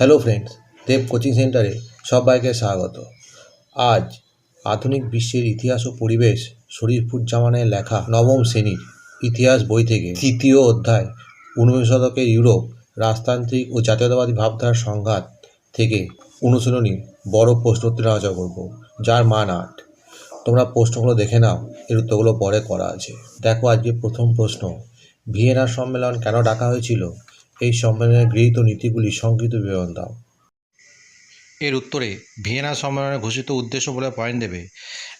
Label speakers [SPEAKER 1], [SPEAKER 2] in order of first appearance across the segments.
[SPEAKER 1] Hello friends দেব coaching সেন্টারে সবাইকে স্বাগত। আজ আধুনিক বিশ্বের ইতিহাস ও পরিবেশ শরীফুজ্জামানের লেখা নবম শ্রেণির ইতিহাস বই থেকে তৃতীয় অধ্যায় ঊনবিংশ শতকের ইউরোপ, রাজতান্ত্রিক ও জাতীয়তাবাদী ভাবধারার সংঘাত থেকে অনুশীলনী, বড় প্রশ্নোত্তর আলোচনা করব, যার মান আট। তোমরা প্রশ্নগুলো দেখে নাও, এর উত্তরগুলো পরে করা আছে। দেখো আজকে প্রথম প্রশ্ন ভিয়েনা সম্মেলন কেন ডাকা হয়েছিল? এই সম্মেলনের গৃহীত নীতিগুলি সংক্ষিপ্ত বিবরণ দাও।
[SPEAKER 2] এর উত্তরে ভিয়েনা সম্মেলনে ঘোষিত উদ্দেশ্য বলে পয়েন্ট দেবে।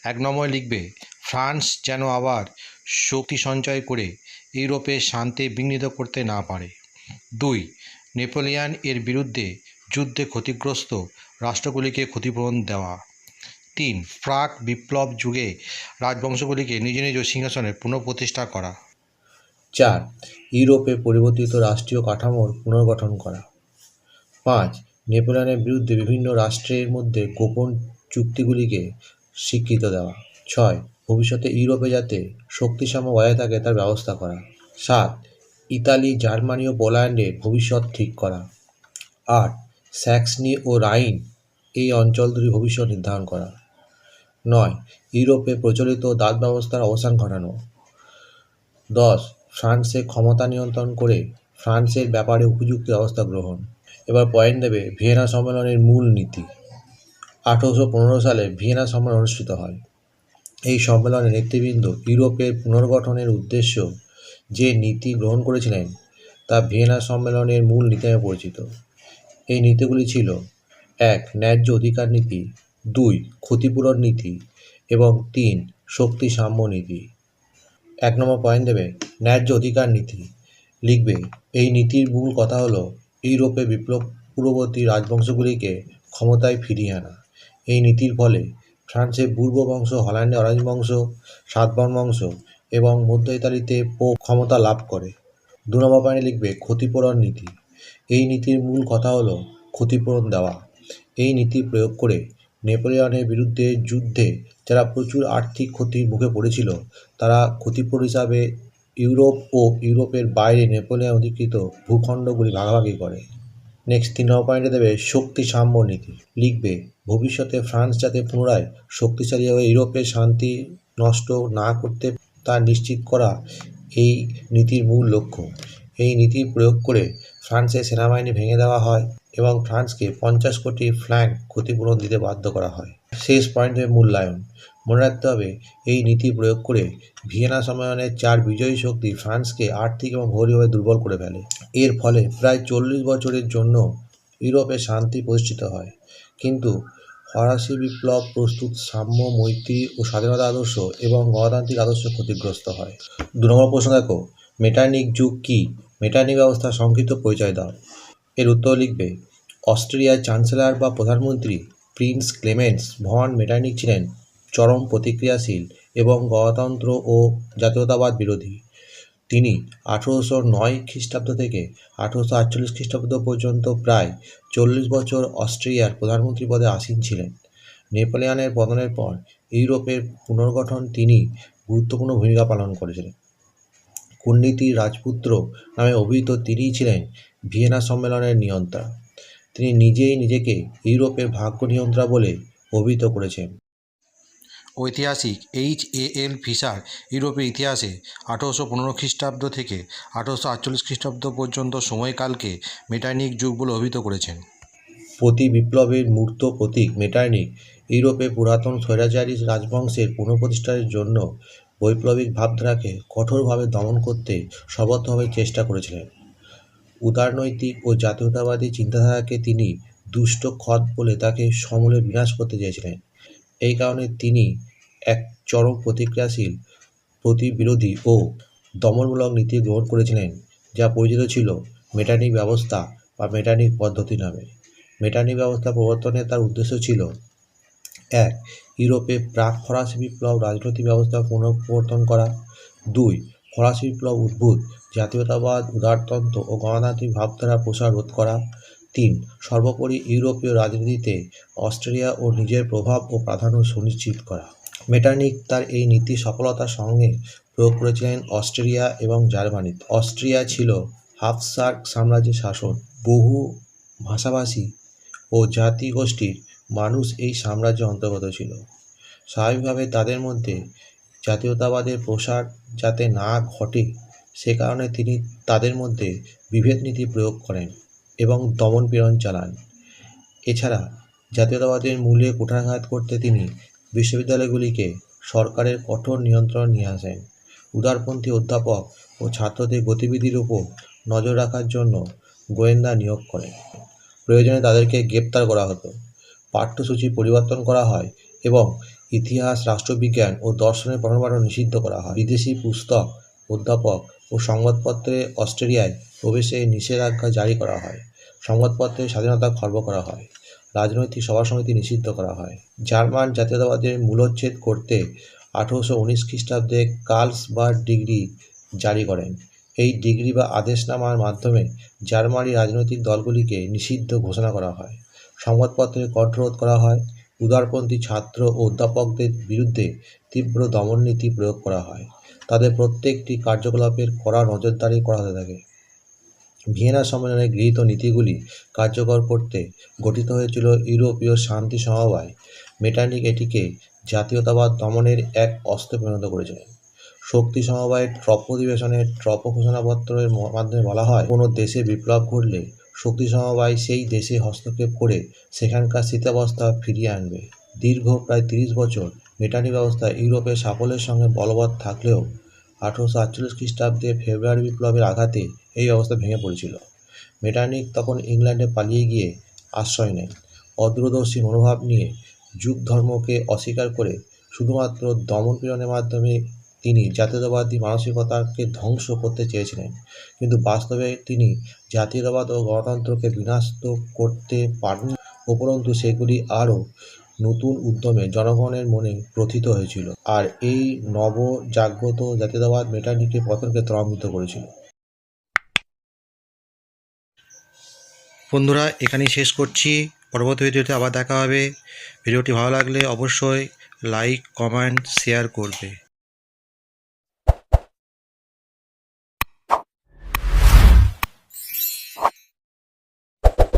[SPEAKER 2] এক নম্বরে লিখবে, ফ্রান্স যেন আবার শক্তি সঞ্চয় করে ইউরোপে শান্তি বিঘ্নিত করতে না পারে। দুই, নেপোলিয়ান এর বিরুদ্ধে যুদ্ধে ক্ষতিগ্রস্ত রাষ্ট্রগুলিকে ক্ষতিপূরণ দেওয়া। তিন, প্রাক বিপ্লব যুগে রাজবংশগুলিকে নিজ নিজ সিংহাসনে পুনঃপ্রতিষ্ঠা করা।
[SPEAKER 1] চার, ইউরোপে পরিবর্তিত রাষ্ট্রীয় কাঠামোর পুনর্গঠন করা। পাঁচ, নেপোলিয়নের বিরুদ্ধে বিভিন্ন রাষ্ট্রের মধ্যে গোপন চুক্তিগুলিকে স্বীকৃত দেওয়া। ছয়, ভবিষ্যতে ইউরোপে যাতে শক্তিসাম্য বজায় থাকে তার ব্যবস্থা করা। সাত, ইতালি, জার্মানি ও পোল্যান্ডে ভবিষ্যৎ ঠিক করা। আট, স্যাক্সনি ও রাইন এই অঞ্চল দুটি ভবিষ্যৎ নির্ধারণ করা। নয়, ইউরোপে প্রচলিত দাঁত ব্যবস্থার অবসান ঘটানো। দশ ফ্রান্সে ক্ষমতা নিয়ন্ত্রণ করে ফ্রান্সের ব্যাপারে উপযুক্ত ব্যবস্থা গ্রহণ। এবার পয়েন্ট দেবে ভিয়েনা সম্মেলনের মূল নীতি। আঠেরোশো পনেরো সালে ভিয়েনা সম্মেলন অনুষ্ঠিত হয়। এই সম্মেলনের নেতৃবৃন্দ ইউরোপের পুনর্গঠনের উদ্দেশ্য যে নীতি গ্রহণ করেছিলেন, তা ভিয়েনা সম্মেলনের মূল নীতি পরিচিত। এই নীতিগুলি ছিল, এক, ন্যায্য অধিকার নীতি, দুই, ক্ষতিপূরণ নীতি, এবং তিন শক্তি সাম্য নীতি। এক নম্বর পয়েন্ট দেবে, ন্যায্য অধিকার নীতি। লিখবে, এই নীতির মূল কথা হলো, ইউরোপে বিপ্লব পূর্ববর্তী রাজবংশগুলিকে ক্ষমতায় ফিরিয়ে আনা। এই নীতির ফলে ফ্রান্সে পূর্ব বংশ হল্যান্ডে অরেঞ্জ বংশ সাতবার্ন বংশ এবং মধ্য ইতালিতে পোপ ক্ষমতা লাভ করে। দু নম্বর পয়েন্টে লিখবে, ক্ষতিপূরণ নীতি। এই নীতির মূল কথা হলো, ক্ষতিপূরণ দেওয়া। এই নীতি প্রয়োগ করে নেপোলিয়নের বিরুদ্ধে যুদ্ধে যারা প্রচুর আর্থিক ক্ষতির মুখে পড়েছিল, তারা ক্ষতিপূরণ হিসাবে ইউরোপ ও ইউরোপের বাইরে নেপোলিয়ন অধিকৃত ভূখণ্ডগুলি ভাগাভাগি করে। নেক্সট তিন নম্বর পয়েন্টে দেবে শক্তি সাম্য নীতি। লিখবে, ভবিষ্যতে ফ্রান্স যাতে পুনরায় শক্তিশালী হয়ে ইউরোপের শান্তি নষ্ট না করতে তা নিশ্চিত করা এই নীতির মূল লক্ষ্য। এই নীতি প্রয়োগ করে ফ্রান্সের সেনাবাহিনী ভেঙে দেওয়া হয় এবং ফ্রান্সকে পঞ্চাশ কোটি ফ্ল্যাঙ্ক ক্ষতিপূরণ দিতে বাধ্য করা হয়। শেষ পয়েন্টে মূল্যায়ন। মনে রাখতে হবে, এই নীতি প্রয়োগ করে ভিয়েনা সম্মেলনের চার বিজয়ী শক্তি ফ্রান্সকে আর্থিক এবং ভৌগোলিকভাবে দুর্বল করে ফেলে। এর ফলে প্রায় চল্লিশ বছরের জন্য ইউরোপে শান্তি প্রতিষ্ঠিত হয়। কিন্তু ফরাসি বিপ্লব প্রস্তুত সাম্য, মৈত্রী ও স্বাধীনতা আদর্শ এবং গণতান্ত্রিক আদর্শ ক্ষতিগ্রস্ত হয়। দু নম্বর প্রশ্ন দেখো, মেটানিক যুগ কি? মেটানিক ব্যবস্থা সংক্ষিপ্ত পরিচয় দাও। এর উত্তর লিখবে অস্ট্রেলিয়ার চ্যান্সেলর বা প্রধানমন্ত্রী প্রিন্স ক্লেমেন্স ভন মেটানিক ছিলেন চরম প্রতিক্রিয়াশীল এবং গণতন্ত্র ও জাতীয়তাবাদ বিরোধী। তিনি আঠেরোশো নয় খ্রিস্টাব্দ থেকে আঠেরোশো আটচল্লিশ খ্রিস্টাব্দ পর্যন্ত প্রায় চল্লিশ বছর অস্ট্রিয়ার প্রধানমন্ত্রী পদে আসীন ছিলেন। নেপোলিয়নের পতনের পর ইউরোপের পুনর্গঠন তিনি গুরুত্বপূর্ণ ভূমিকা পালন করেছিলেন। কূটনীতির রাজপুত্র নামে অভিহিত তিনিই ছিলেন ভিয়েনা সম্মেলনের নিয়ন্ত্রা তিনি নিজেই নিজেকে ইউরোপের ভাগ্য নিয়ন্ত্রা বলে অভিহিত করেছেন।
[SPEAKER 2] ঐতিহাসিক এইচ এ এল ফিশার ইউরোপের ইতিহাসে আঠেরোশো পনেরো খ্রিস্টাব্দ থেকে আঠেরোশো আটচল্লিশ খ্রিস্টাব্দ পর্যন্ত সময়কালকে মেটার্নিক যুগ বলে অভিহিত করেছেন।
[SPEAKER 1] প্রতি বিপ্লবের মূর্ত প্রতীক মেটার্নিক ইউরোপে পুরাতন স্বৈরাচারী রাজবংশের পুনঃপ্রতিষ্ঠার জন্য বৈপ্লবিক ভাবধারাকে কঠোরভাবে দমন করতে সর্বতভাবে চেষ্টা করেছিলেন। উদারনৈতিক ও জাতীয়তাবাদী চিন্তাধারাকে তিনি দুষ্ট খদ বলে তাকে সমূলে বিনাশ করতে চেয়েছিলেন। এই কারণে তিনি এক চরম প্রতিক্রিয়াশীল প্রতিবিরোধী ও দমনমূলক নীতি গ্রহণ করেছিলেন, যা পরিচিত ছিল মেটার্নিক ব্যবস্থা বা মেটার্নিক পদ্ধতি নামে। মেটার্নিক ব্যবস্থা প্রবর্তনের তার উদ্দেশ্য ছিল, এক, ইউরোপে প্রাক ফরাসি বিপ্লব রাজনৈতিক ব্যবস্থা পুনঃপ্রবর্তন করা। দুই, ফরাসি বিপ্লব উদ্ভূত, জাতীয়তাবাদ, উদারতন্ত্র ও গণতান্ত্রিক ভাবধারা প্রসার রোধ করা। তিন, সর্বোপরি ইউরোপীয় রাজনীতিতে অস্ট্রেলিয়া ও নিজের প্রভাব ও প্রাধান্য সুনিশ্চিত করা। মেটার্নিক তার এই নীতি সফলতার সঙ্গে প্রয়োগ করেছিলেন অস্ট্রেলিয়া এবং জার্মানিতে অস্ট্রিয়া ছিল হাফসার্ক সাম্রাজ্যের শাসন। বহু ভাষাভাষী ও জাতিগোষ্ঠীর মানুষ এই সাম্রাজ্যের অন্তর্গত ছিল। স্বাভাবিকভাবে তাদের মধ্যে জাতীয়তাবাদের প্রসার যাতে না ঘটে, সে কারণে তিনি তাদের মধ্যে বিভেদ নীতি প্রয়োগ করেন এবং দমন পীড়ন চালান। এছাড়া জাতীয়তাবাদের মূলে কুঠারাঘাত করতে তিনি বিশ্ববিদ্যালয়গুলিকে সরকারের কঠোর নিয়ন্ত্রণ নিয়ে আসেন। উদারপন্থী অধ্যাপক ও ছাত্রদের গতিবিধির উপর নজর রাখার জন্য গোয়েন্দা নিয়োগ করেন। প্রয়োজনে তাদেরকে গ্রেপ্তার করা হতো। পাঠ্যসূচি পরিবর্তন করা হয় এবং ইতিহাস, রাষ্ট্রবিজ্ঞান ও দর্শনের পঠন পাঠন নিষিদ্ধ করা হয়। বিদেশি পুস্তক অধ্যাপক ও সংবাদপত্রে অস্ট্রেলিয়ায় প্রবেশে নিষেধাজ্ঞা জারি করা হয়। সংবাদপত্রের স্বাধীনতা খর্ব করা হয়। রাজনৈতিক সভা সমিতি নিষিদ্ধ করা হয়। জার্মান জাতীয়তাবাদের মূলোচ্ছেদ করতে আঠেরোশো উনিশ খ্রিস্টাব্দে কার্লসবার্গ ডিগ্রি জারি করেন। এই ডিগ্রি বা আদেশনামার মাধ্যমে জার্মানি রাজনৈতিক দলগুলিকে নিষিদ্ধ ঘোষণা করা হয়। সংবাদপত্রে কণ্ঠরোধ করা হয়। উদারপন্থী ছাত্র ও অধ্যাপকদের বিরুদ্ধে তীব্র দমননীতি প্রয়োগ করা হয়। তাদের প্রত্যেকটি কার্যকলাপের কড়া নজরদারি করা হতে থাকে। ভিয়েনা সম্মেলনে গৃহীত নীতিগুলি কার্যকর করতে গঠিত হয়েছিল ইউরোপীয় শান্তি সমবায়। মেটার্নিক এটিকে জাতীয়তাবাদ দমনের এক অস্ত্রে পরিণত করেছিলেন শক্তি সমবায়ের ট্রপ অধিবেশনের ট্রপ ঘোষণাপত্রের মাধ্যমে বলা হয়, কোনো দেশে বিপ্লব ঘটলে শক্তি সমবায় সেই দেশে হস্তক্ষেপ করে সেখানকার স্থিতাবস্থা ফিরিয়ে আনবে। দীর্ঘ প্রায় তিরিশ বছর মেটার্নি ব্যবস্থা ইউরোপের সাফল্যের সঙ্গে বলবৎ থাকলেও আঠেরোশো আটচল্লিশ খ্রিস্টাব্দে ফেব্রুয়ারি বিপ্লবের আঘাতে এই অবস্থা ভেঙে পড়েছিল। মেটার্নিক তখন ইংল্যান্ডে পালিয়ে গিয়ে আশ্রয় নেন অদূরদর্শী মনোভাব নিয়ে যুগ ধর্মকে অস্বীকার করে শুধুমাত্র দমন পীড়নের মাধ্যমে তিনি জাতীয়তাবাদী মানসিকতাকে ধ্বংস করতে চেয়েছিলেন। কিন্তু বাস্তবে তিনি জাতীয়তাবাদ ও গণতন্ত্রকে বিনষ্ট করতে পারেন উপরন্তু সেগুলি আরও নতুন উদ্যমে জনগণের মনে প্রথিত হয়েছিল আর এই নবজাগ্রত জাতীয়তাবাদ মেটার্নিকের পতনকে ত্বরান্বিত করেছিল।
[SPEAKER 2] বন্ধুরা, এখানেই শেষ করছি। পরবর্তী ভিডিওতে আবার দেখা হবে। ভিডিওটি ভালো লাগলে অবশ্যই লাইক কমেন্ট শেয়ার করবে।